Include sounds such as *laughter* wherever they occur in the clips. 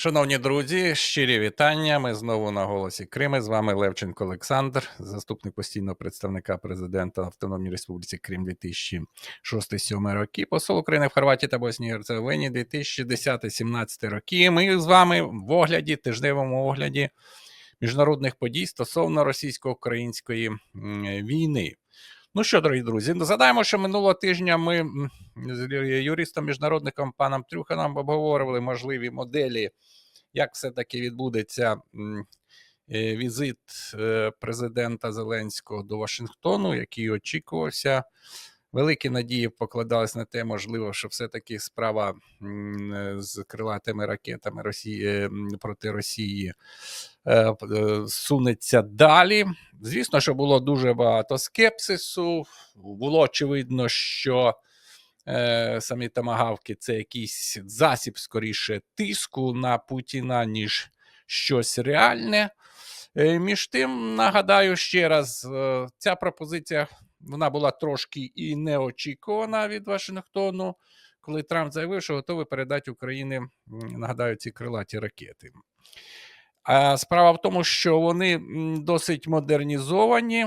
Шановні друзі, щирі вітання. Ми знову на голосі Крими. З вами Левченко Олександр, заступник постійного представника президента Автономній Республіці Крим 2006-2007 роки, посол України в Хорватії та Боснії Герцеговині 2010-2017 роки. Ми з вами в огляді, тижневому огляді міжнародних подій стосовно російсько-української війни. Ну що, дорогі друзі, згадаємо, що минулого тижня ми з юристом міжнародником паном Трюханом обговорювали можливі моделі, як все-таки відбудеться е, візит е, президента Зеленського до Вашингтону, який очікувався. Великі надії покладались на те, можливо, що все-таки справа е, з крилатими ракетами Росії е, проти Росії е, сунеться далі. Звісно, що було дуже багато скепсису. Було очевидно, що самі тамагавки це якийсь засіб скоріше тиску на Путіна, ніж щось реальне. Між тим, нагадаю ще раз, ця пропозиція вона була трошки і неочікувана від Вашингтону, коли Трамп заявив, що готовий передати Україні, нагадаю, ці крилаті ракети. А справа в тому, що вони досить модернізовані.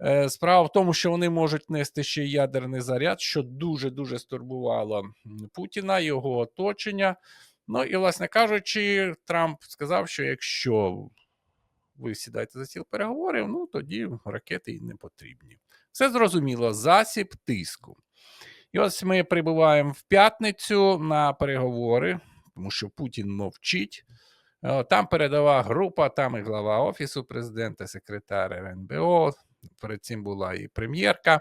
Е, Справа в тому, що вони можуть нести ще ядерний заряд, що дуже-дуже стурбувало Путіна, його оточення. Ну і, власне кажучи, Трамп сказав, що якщо ви сідаєте за стіл переговорів, ну тоді ракети і не потрібні. Все зрозуміло, засіб тиску. І ось ми прибуваємо в п'ятницю на переговори, тому що Путін мовчить. Е, Там передова група, там і глава Офісу президента, секретар РНБО. Перед цим була і прем'єрка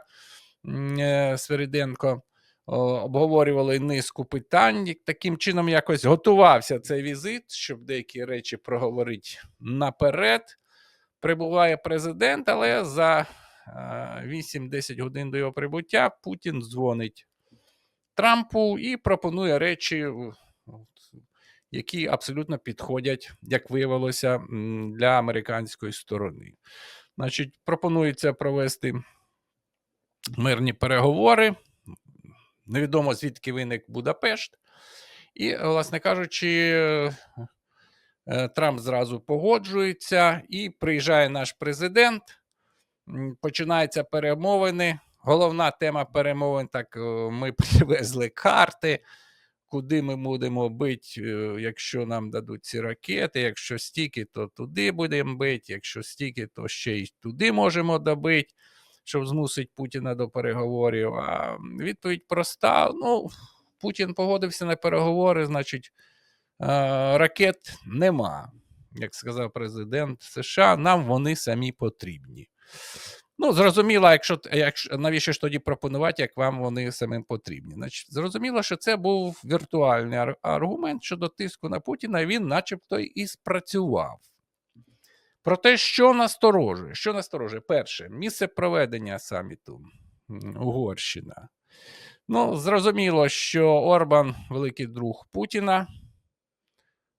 е, Свериденко. Обговорювали низку питань. Таким чином якось готувався цей візит, щоб деякі речі проговорити наперед. Прибуває президент, але за е, 8-10 годин до його прибуття Путін дзвонить Трампу і пропонує речі, які абсолютно підходять, як виявилося, для американської сторони. Значить, пропонується провести мирні переговори. Невідомо звідки виник Будапешт. І, власне кажучи, е, Трамп зразу погоджується, і приїжджає наш президент. Починаються перемовини. Головна тема перемовин так: е, ми *laughs* привезли карти, куди ми будемо бити, е, якщо нам дадуть ці ракети. Якщо стільки, то туди будемо бити. Якщо стільки, то ще й туди можемо добити, щоб змусити Путіна до переговорів. А відповідь проста: ну, Путін погодився на переговори, значить, ракет нема. Як сказав президент США, нам вони самі потрібні. Ну, зрозуміло, якщо, якщо навіщо ж тоді пропонувати, як вам вони самим потрібні. Значить, зрозуміло, що це був віртуальний аргумент щодо тиску на Путіна, і він, начебто, і спрацював. Про те, що насторожує, що насторожує? Перше, місце проведення саміту Угорщина. Ну, зрозуміло, що Орбан великий друг Путіна,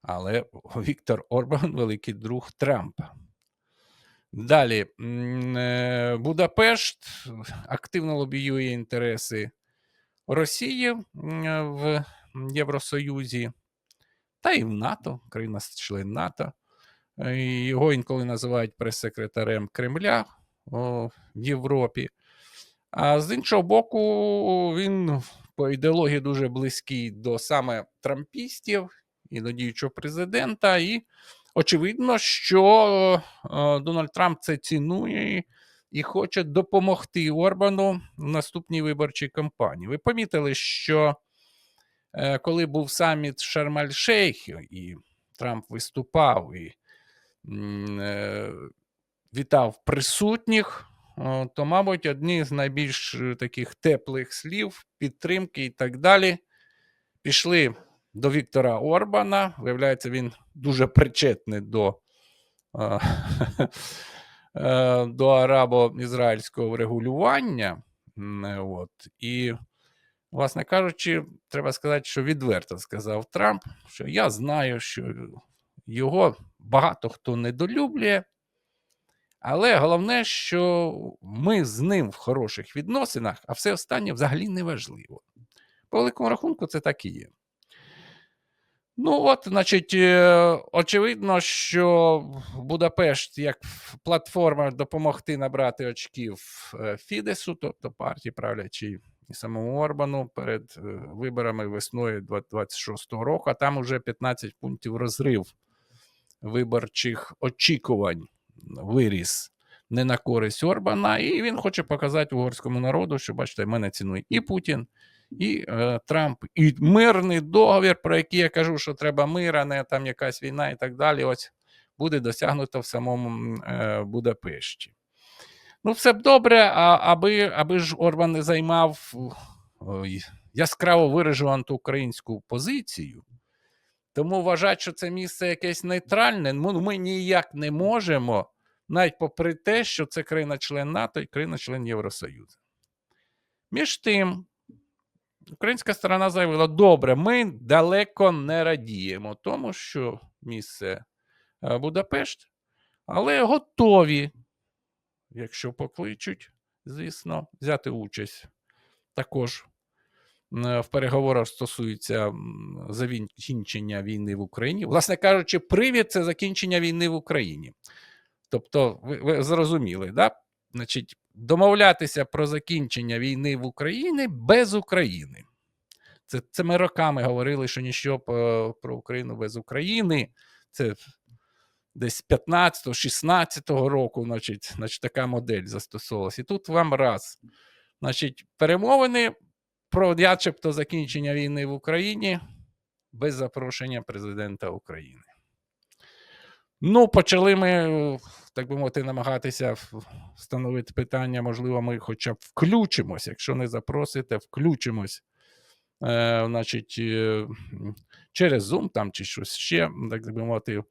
але *laughs* Віктор Орбан великий друг Трампа. Далі, е, Будапешт *laughs* активно лобіює інтереси Росії в Євросоюзі та і в НАТО, країна член НАТО. Його інколи називають прес-секретарем Кремля о, в Європі. А з іншого боку, він по ідеології дуже близький до саме трампістів і до діючого президента. І очевидно, що е, Дональд Трамп це цінує і хоче допомогти Орбану в наступній виборчій кампанії. Ви помітили, що е, коли був саміт в Шарм-Аль-Шейхі, і Трамп виступав і вітав присутніх, то, мабуть, одні з найбільш е, таких теплих слів, підтримки і так далі пішли до Віктора Орбана. Виявляється, він дуже причетний до, е, *laughs* е, до арабо-ізраїльського врегулювання. Е, От. І, власне кажучи, треба сказати, що відверто сказав Трамп, що я знаю, що його багато хто недолюблює. Але головне, що ми з ним в хороших відносинах, а все останнє взагалі не важливо. По великому рахунку, це так і є. Ну, от, значить, е, очевидно, що Будапешт як платформа допомогти набрати очків е, Фідесу, тобто партії правлячій і самому Орбану перед е, виборами весною 2026 року, а там уже 15 пунктів розрив виборчих очікувань виріс не на користь Орбана, і він хоче показати угорському народу, що бачите, мене цінує і Путін, і е, Трамп, і мирний договір, про який я кажу, що треба мир, а не там якась війна і так далі. Ось буде досягнуто в самому е, Будапешті. Ну, все б добре, а, аби, аби ж Орбан не займав яскраво виражену антиукраїнську позицію. Тому вважати, що це місце якесь нейтральне, ну, ми ніяк не можемо, навіть попри те, що це країна-член НАТО і країна-член Євросоюзу. Між тим, українська сторона заявила: добре, ми далеко не радіємо тому, що місце е, Будапешт, але готові, якщо покличуть, звісно, взяти участь також в переговорах стосуються закінчення війни в Україні. Власне кажучи, привід це закінчення війни в Україні. Тобто, ви, ви зрозуміли, да? Значить, домовлятися про закінчення війни в Україні без України. Це, це ми роками говорили, що ніщо по- про Україну без України. Це десь 15-16 року, значить, значить, така модель застосовувалась. І тут вам раз. Значить, перемовини про начебто закінчення війни в Україні без запрошення президента України. Ну, почали ми, так би мовити, намагатися встановити питання, можливо, ми хоча б включимось, якщо не запросите, включимось. Е, значить, е, через Zoom там чи щось ще, так би мовити, е,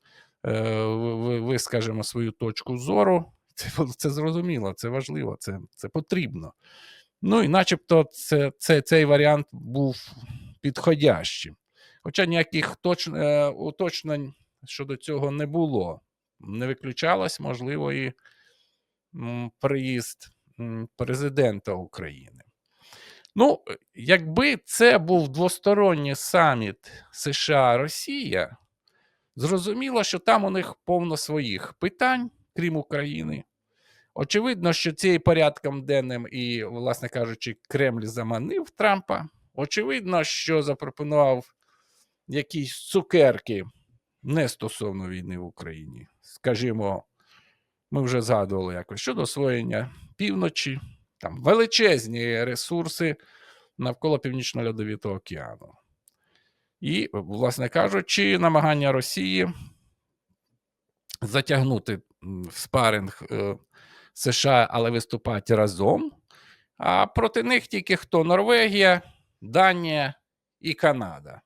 ви- ви- вискажемо свою точку зору. Це, це зрозуміло, це важливо, це, це потрібно. Ну і начебто це, це, цей варіант був підходящим. Хоча ніяких точ, е, уточнень щодо цього не було. Не виключалось, можливо, і м, приїзд м, президента України. Ну, якби це був двосторонній саміт США-Росія, зрозуміло, що там у них повно своїх питань, крім України. Очевидно, що цей порядком денним і, власне кажучи, Кремль заманив Трампа. Очевидно, що запропонував якісь цукерки не стосовно війни в Україні. Скажімо, ми вже згадували якось щодо освоєння півночі, там величезні ресурси навколо Північно-Льодовитого океану. І, власне кажучи, намагання Росії затягнути спаринг е, США, але виступати разом. А проти них тільки хто Норвегія, Данія і Канада.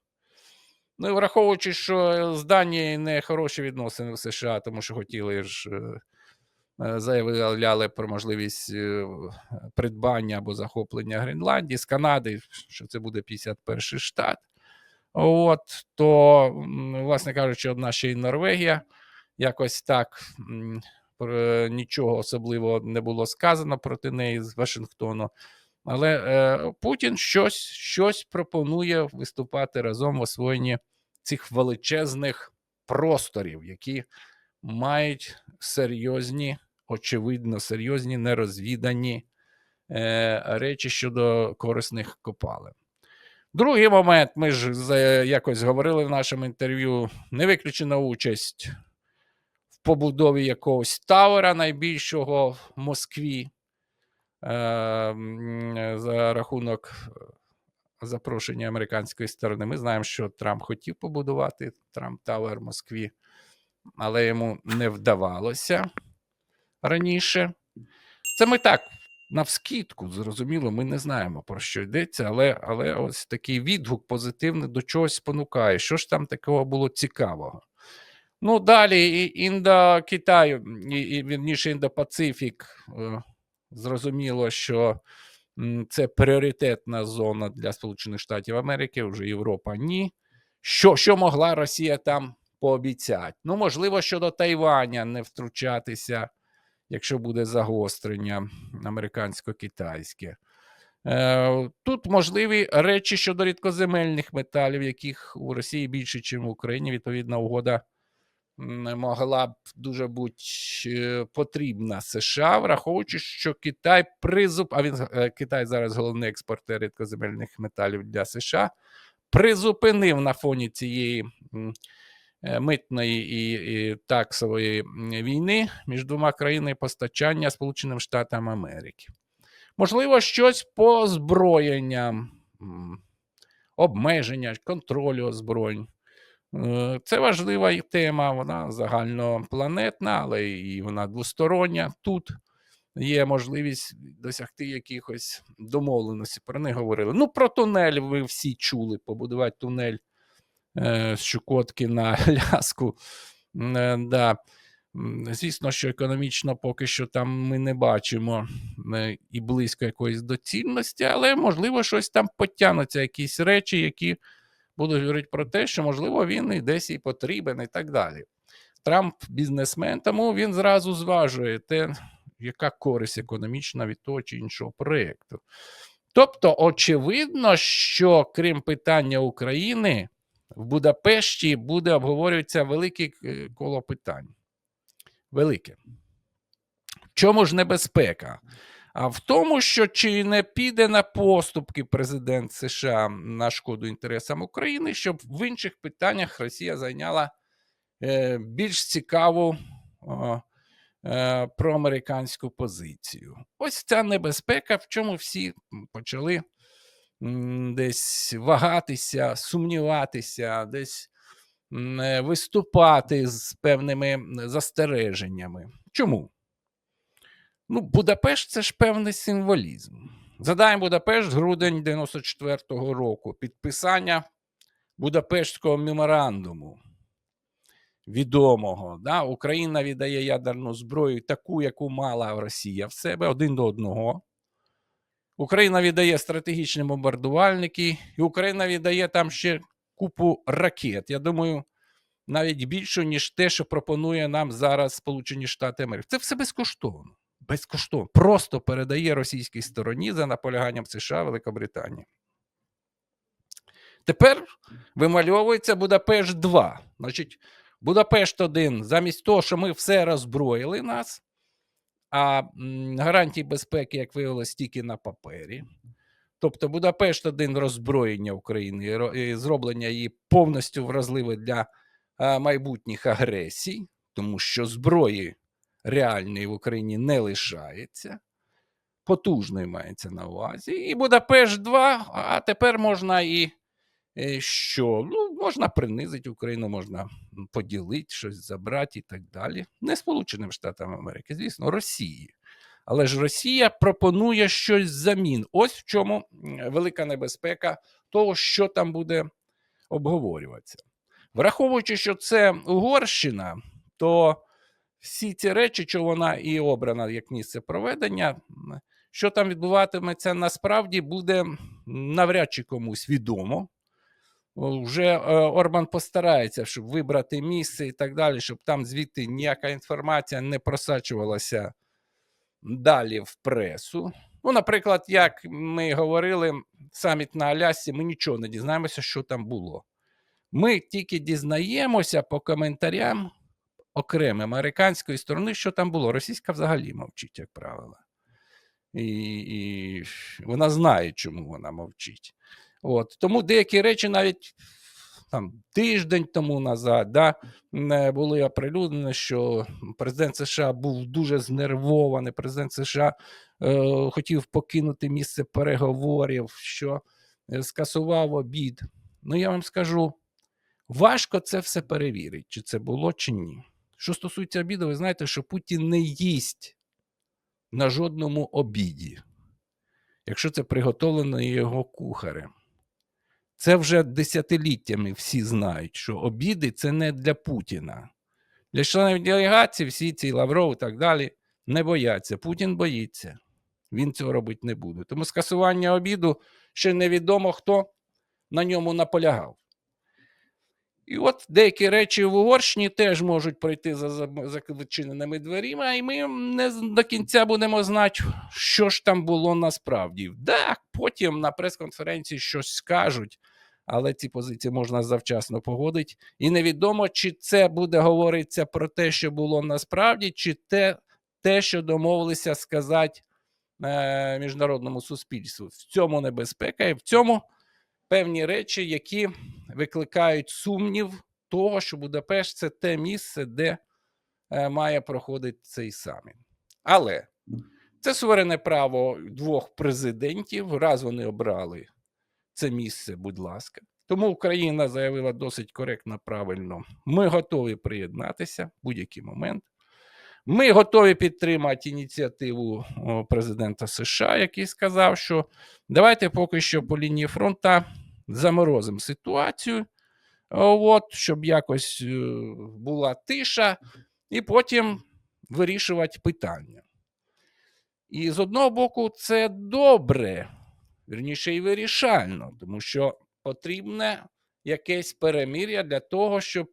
Ну і враховуючи, що з Данією не хороші відносини в США, тому що хотіли ж е, е, заявляли про можливість е, придбання або захоплення Гренландії з Канади, що це буде 51 штат. От то, власне кажучи, одна ще й Норвегія якось так нічого особливого не було сказано проти неї з Вашингтону. Але е, Путін щось, щось пропонує виступати разом в освоєнні цих величезних просторів, які мають серйозні, очевидно, серйозні нерозвідані е, речі щодо корисних копалин. Другий момент, ми ж якось говорили в нашому інтерв'ю, не виключена участь побудові якогось тавера найбільшого в Москві е, за рахунок е, запрошення американської сторони. Ми знаємо, що Трамп хотів побудувати Трамп Тавер в Москві, але йому не вдавалося раніше. Це ми так, навскідку, зрозуміло, ми не знаємо, про що йдеться, але, але ось такий відгук позитивний до чогось спонукає. Що ж там такого було цікавого? Ну, далі і індо-Китай, і, вірніше індо-Пацифік. е, Зрозуміло, що це пріоритетна зона для Сполучених Штатів Америки, вже Європа ні. Що, що могла Росія там пообіцяти? Ну, можливо, щодо Тайваня не втручатися, якщо буде загострення американсько-китайське. Е, Тут можливі речі щодо рідкоземельних металів, яких у Росії більше, ніж в Україні. Відповідна угода могла б дуже бути е, потрібна США, враховуючи, що Китай призуп, а він е, Китай зараз головний експортер рідкоземельних металів для США, призупинив на фоні цієї е, митної і, і таксової війни між двома країнами постачання Сполученим Штатам Америки. Можливо, щось по озброєнням, обмеження, контролю озброєнь. Е, Це важлива тема, вона загальнопланетна, але і вона двостороння. Тут є можливість досягти якихось домовленостей. Про них говорили. Ну, про тунель ви всі чули, побудувати тунель е, з Чукотки на Ляску. Е, да. Звісно, що економічно поки що там ми не бачимо і близько якоїсь доцільності, але можливо щось там потягнуться, якісь речі, які будуть говорити про те, що можливо він і десь і потрібен, і так далі. Трамп бізнесмен, тому він зразу зважує те, яка користь економічна від того чи іншого проєкту. Тобто, очевидно, що крім питання України, в Будапешті буде обговорюватися велике е, коло питань. Велике. В чому ж небезпека? А в тому, що чи не піде на поступки президент США на шкоду інтересам України, щоб в інших питаннях Росія зайняла е, більш цікаву е, проамериканську позицію. Ось ця небезпека, в чому всі почали десь вагатися, сумніватися, десь е, виступати з певними застереженнями. Чому? Ну, Будапешт це ж певний символізм. Задаємо Будапешт, грудень 94-го року. Підписання Будапештського меморандуму. Відомого. Да? Україна віддає ядерну зброю, таку, яку мала Росія в себе один до одного. Україна віддає стратегічні бомбардувальники, і Україна віддає там ще купу ракет. Я думаю, навіть більше, ніж те, що пропонує нам зараз Сполучені Штати Америки. Це все безкоштовно. Безкоштовно. Просто передає російській стороні за наполяганням США Великобританії. Тепер вимальовується Будапешт 2. Значить, Будапешт 1, замість того, що ми все роззброїли нас, а м, гарантій безпеки, як виявилось, тільки на папері. Тобто Будапешт 1 роззброєння України і зроблення її повністю вразливою для майбутніх агресій, тому що зброї реальної в Україні не лишається. Потужної мається на увазі. І Будапешт 2, а тепер можна і е, що? Ну, можна принизити Україну, можна поділити, щось забрати і так далі. Не Сполученим Штатам Америки, звісно, Росії. Але ж Росія пропонує щось взамін. Ось в чому велика небезпека того, що там буде обговорюватися. Враховуючи, що це Угорщина, то всі ці речі, що вона і обрана як місце проведення, що там відбуватиметься, насправді буде навряд чи комусь відомо. Вже е, Орбан постарається, щоб вибрати місце і так далі, щоб там звідти ніяка інформація не просачувалася далі в пресу. Ну, наприклад, як ми говорили, саміт на Алясці, ми нічого не дізнаємося, що там було. Ми тільки дізнаємося по коментарям окремим американської сторони, що там було. Російська взагалі мовчить, як правило. І, і вона знає, чому вона мовчить. От. Тому деякі речі навіть там, тиждень тому назад да, не були оприлюднені, що президент США був дуже знервований. Президент США е, хотів покинути місце переговорів, що е, скасував обід. Ну, я вам скажу, важко це все перевірити, чи це було, чи ні. Що стосується обіду, ви знаєте, що Путін не їсть на жодному обіді, якщо це приготовлено його кухарем. Це вже десятиліттями всі знають, що обіди це не для Путіна. Для членів делегації всі ці Лавров і так далі не бояться. Путін боїться. Він цього робити не буде. Тому скасування обіду ще невідомо, хто на ньому наполягав. І от деякі речі в Угорщині теж можуть пройти за зачиненими дверима, і ми не до кінця будемо знати, що ж там було насправді. Так, потім на прес-конференції щось скажуть, але ці позиції можна завчасно погодити. І невідомо, чи це буде говоритися про те, що було насправді, чи те, те що домовилися сказати е, міжнародному суспільству. В цьому небезпека і в цьому певні речі, які викликають сумнів того, що Будапешт це те місце, де е, має проходити цей саміт. Але це суверенне право двох президентів. Раз вони обрали це місце, будь ласка. Тому Україна заявила досить коректно, правильно. Ми готові приєднатися в будь-який момент. Ми готові підтримати ініціативу президента США, який сказав, що давайте поки що по лінії фронту заморозимо ситуацію, от, щоб якось е, була тиша, і потім вирішувати питання. І з одного боку, це добре, вірніше і вирішально, тому що потрібне якесь перемир'я для того, щоб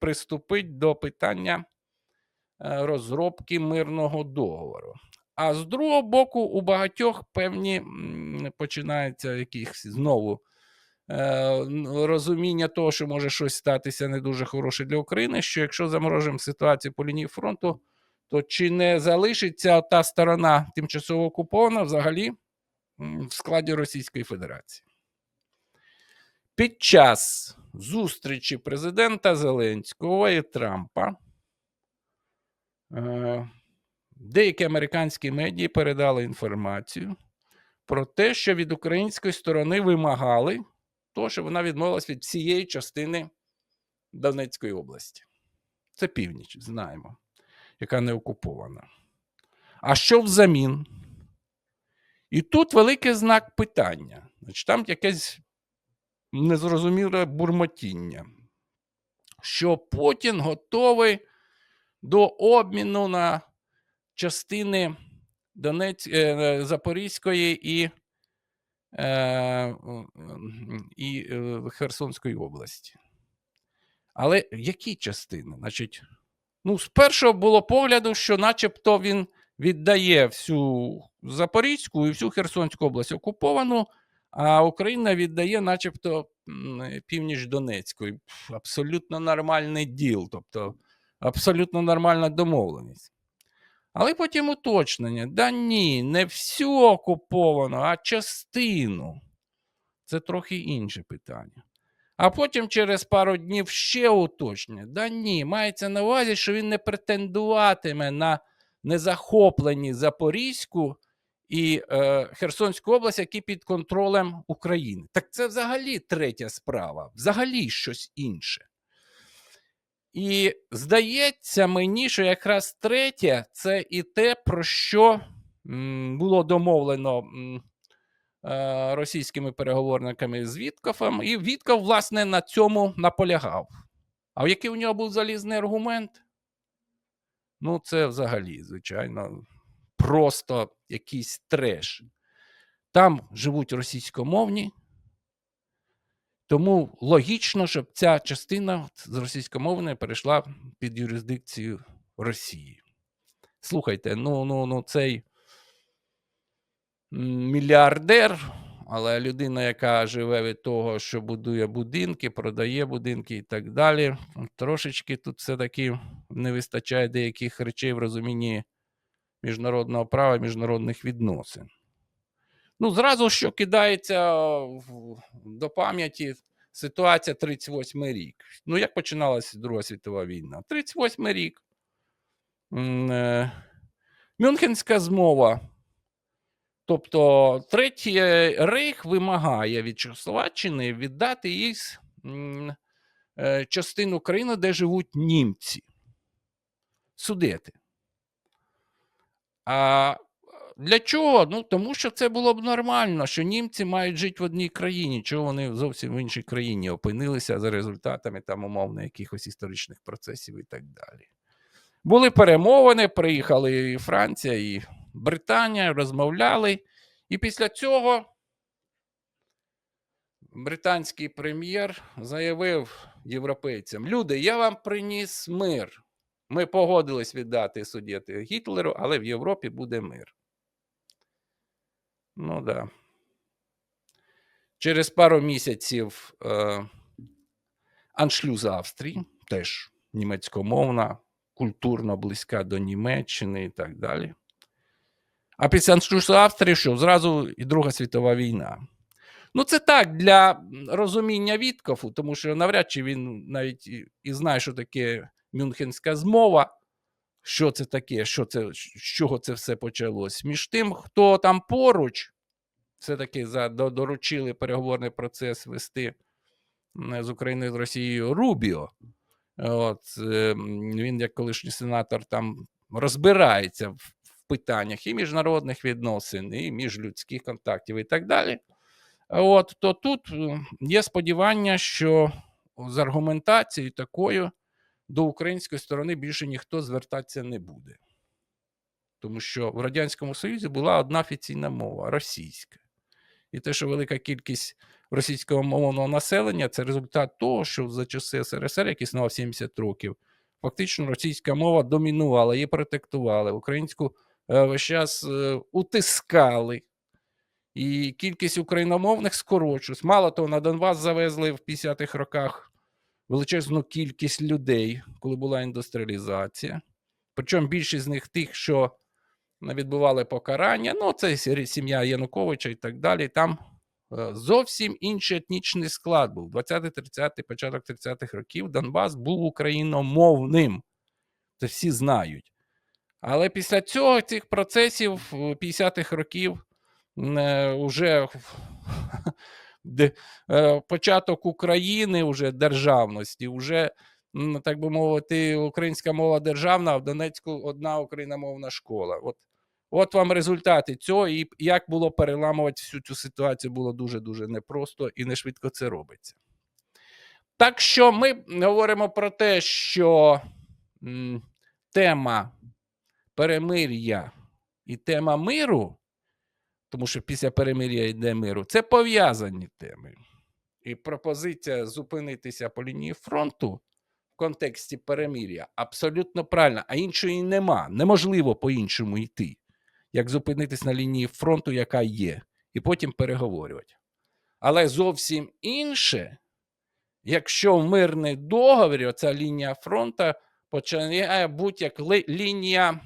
приступити до питання е, розробки мирного договору. А з другого боку, у багатьох певні починаються якісь знову розуміння того, що може щось статися не дуже хороше для України, що якщо заморожимо ситуацію по лінії фронту, то чи не залишиться та сторона тимчасово окупована взагалі в складі Російської Федерації? Під час зустрічі президента Зеленського і Трампа е, деякі американські медії передали інформацію про те, що від української сторони вимагали того, щоб вона відмовилась від всієї частини Донецької області. Це північ, знаємо, яка не окупована. А що взамін? І тут великий знак питання. Значить, там якесь незрозуміле бурмотіння, що Путін готовий до обміну на частини Донець... е, Запорізької і, і е, Херсонської області. Але які частини? Значить, ну, з першого було погляду, що начебто він віддає всю Запорізьку і всю Херсонську область окуповану, а Україна віддає, начебто, північ Донецької. Абсолютно нормальний діл, тобто абсолютно нормальна домовленість. Але потім уточнення: да ні, не всю окуповано, а частину. Це трохи інше питання. А потім через пару днів ще уточнення. Да ні, мається на увазі, що він не претендуватиме на незахоплені Запорізьку і е, Херсонську область, які під контролем України. Так це взагалі третя справа, взагалі щось інше. І здається мені, що якраз третє це і те, про що було домовлено е, російськими переговорниками з Віткофом, і Вітков, власне, на цьому наполягав. А який у нього був залізний аргумент? Ну, це взагалі, звичайно, просто якийсь треш. Там живуть російськомовні, тому логічно, щоб ця частина з російськомовної перейшла під юрисдикцію Росії. Слухайте, ну, ну, ну цей мільярдер, але людина, яка живе від того, що будує будинки, продає будинки і так далі. Трошечки тут все-таки не вистачає деяких речей в розумінні міжнародного права, міжнародних відносин. Ну, зразу що кидається до пам'яті ситуація 38 рік. Ну, як починалася Друга світова війна? 38 рік. Е, Мюнхенська змова. Тобто, Третій рейх вимагає від Чехословаччини віддати їй е, частину країни, де живуть німці. Судити. А для чого? Ну, тому що це було б нормально, що німці мають жити в одній країні, чого вони зовсім в іншій країні опинилися за результатами там, умовно, якихось історичних процесів і так далі. Були перемовини, приїхали і Франція, і Британія, розмовляли. І після цього британський прем'єр заявив європейцям: люди, я вам приніс мир. Ми погодились віддати суддєти Гітлеру, але в Європі буде мир. Ну. Да. Через пару місяців е, аншлюз Австрії, теж німецькомовна, культурно близька до Німеччини і так далі. А після аншлюзу Австрії, що зразу і Друга світова війна. Ну, це так для розуміння Віткофу, тому що навряд чи він навіть і знає, що таке Мюнхенська змова, що це таке, що це, з чого це все почалось. Між тим, хто там поруч, все-таки доручили переговорний процес вести з Україною з Росією Рубіо. От, е, він, як колишній сенатор, там розбирається в, питаннях і міжнародних відносин, і міжлюдських контактів, і так далі. От, то тут є сподівання, що з аргументацією такою до української сторони більше ніхто звертатися не буде. Тому що в Радянському Союзі була одна офіційна мова російська. І те, що велика кількість російського мовного населення, це результат того, що за часи СРСР, який існував 70 років, фактично російська мова домінувала, її протектували. Українську е, весь час е, утискали. І кількість україномовних скорочується. Мало того, на Донбас завезли в 50-х роках величезну кількість людей, коли була індустріалізація. Причому більшість з них тих, що відбували покарання, ну, це сім'я Януковича і так далі. Там е, зовсім інший етнічний склад був. 20-30, початок 30-х років Донбас був україномовним. Це всі знають. Але після цього цих процесів е, 50-х років вже початок України, вже державності, вже, так би мовити, українська мова державна, а в Донецьку одна україномовна школа. От, от вам результати цього, і як було переламувати всю цю ситуацію, було дуже-дуже непросто і не швидко це робиться. Так що ми говоримо про те, що тема перемир'я і тема миру, тому що після перемир'я йде миру, це пов'язані теми. І пропозиція зупинитися по лінії фронту в контексті перемир'я абсолютно правильна, а іншої нема. Неможливо по-іншому йти, як зупинитись на лінії фронту, яка є, і потім переговорювати. Але зовсім інше, якщо в мирний договір оця лінія фронту починає бути як ли- лінія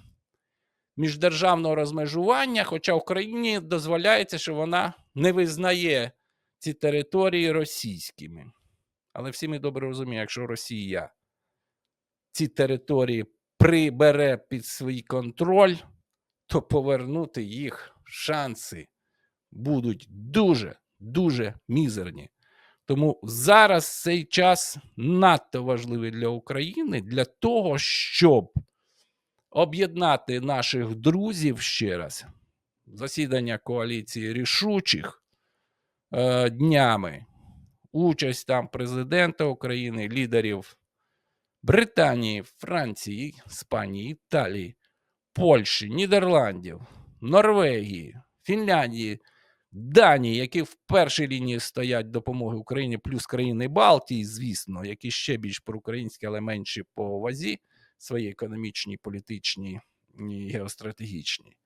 міждержавного розмежування, хоча Україні дозволяється, що вона не визнає ці території російськими. Але всі ми добре розуміємо, якщо Росія ці території прибере під свій контроль, то повернути їх шанси будуть дуже, дуже мізерні. Тому зараз цей час надто важливий для України для того, щоб об'єднати наших друзів ще раз. Засідання коаліції рішучих е, днями, участь там президента України, лідерів Британії, Франції, Іспанії, Італії, Польщі, Нідерландів, Норвегії, Фінляндії, Данії, які в першій лінії стоять допомоги Україні, плюс країни Балтії, звісно, які ще більш проукраїнські, але менші по вазі свої економічні, політичні і геостратегічні.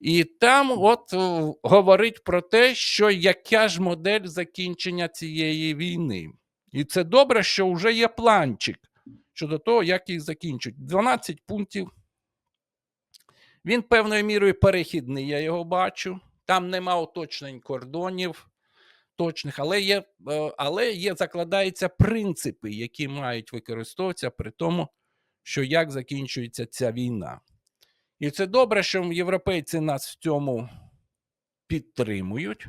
І там от е, говорить про те, що яка ж модель закінчення цієї війни. І це добре, що вже є планчик щодо того, як їх закінчують. 12 пунктів. Він певною мірою перехідний, я його бачу. Там нема уточнень кордонів точних, але є, е, але є, закладаються принципи, які мають використовуватися при тому, що як закінчується ця війна. І це добре, що європейці нас в цьому підтримують.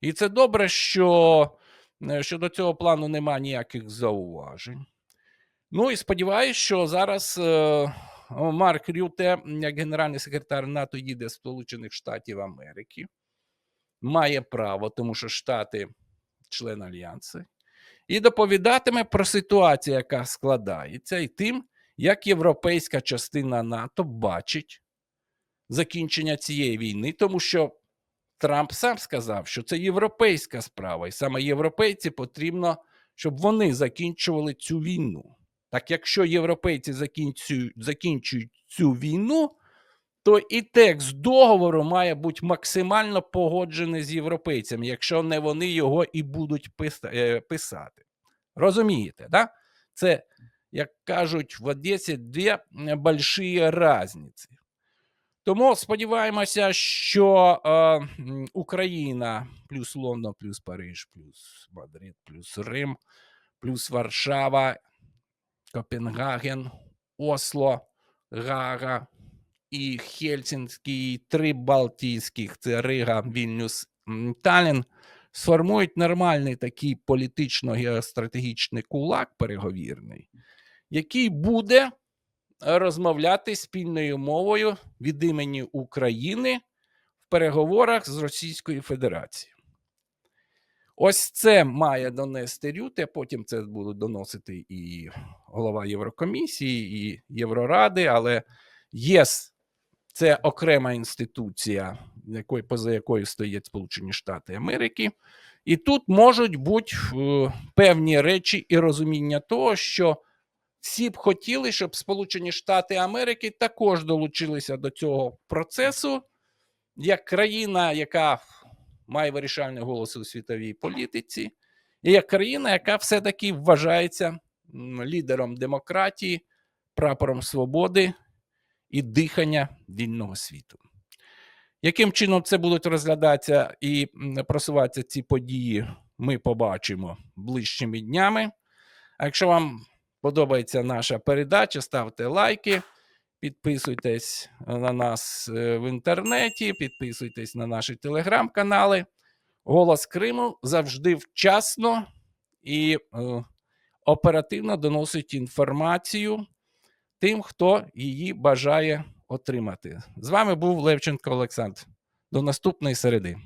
І це добре, що е, щодо цього плану нема ніяких зауважень. Ну і сподіваюся, що зараз е, Марк Рюте, як генеральний секретар НАТО, їде з Сполучених Штатів Америки. Має право, тому що Штати член Альянсу, і доповідатиме про ситуацію, яка складається, і тим, як європейська частина НАТО бачить закінчення цієї війни, тому що Трамп сам сказав, що це європейська справа, і саме європейці потрібно, щоб вони закінчували цю війну. Так якщо європейці закінчують, закінчують цю війну, то і текст договору має бути максимально погоджений з європейцями, якщо не вони його і будуть е, писати. Розумієте, да? Це, як кажуть в Одесі, дві больші різниці. Тому сподіваємося, що е, Україна плюс Лондон, плюс Париж, плюс Мадрид, плюс Рим, плюс Варшава, Копенгаген, Осло, Гага і Хельсінський, три Балтійських це Рига, Вільнюс, м, Таллін, сформують нормальний такий політично-геостратегічний кулак переговірний, який буде розмовляти спільною мовою від імені України в переговорах з Російською Федерацією. Ось це має донести Рюте, потім це будуть доносити і голова Єврокомісії, і Євроради, але ЄС це окрема інституція, поза якою стоять Сполучені Штати Америки. І тут можуть бути е, певні речі і розуміння того, що всі б хотіли, щоб Сполучені Штати Америки також долучилися до цього процесу, як країна, яка має вирішальний голос у світовій політиці, і як країна, яка все-таки вважається лідером демократії, прапором свободи і дихання вільного світу. Яким чином це будуть розглядатися і просуватися ці події, ми побачимо ближчими днями. А якщо вам подобається наша передача, ставте лайки, підписуйтесь на нас е, в інтернеті, підписуйтесь на наші телеграм-канали. Голос Криму завжди вчасно і е, оперативно доносить інформацію тим, хто її бажає отримати. З вами був Левченко Олександр. До наступної середи.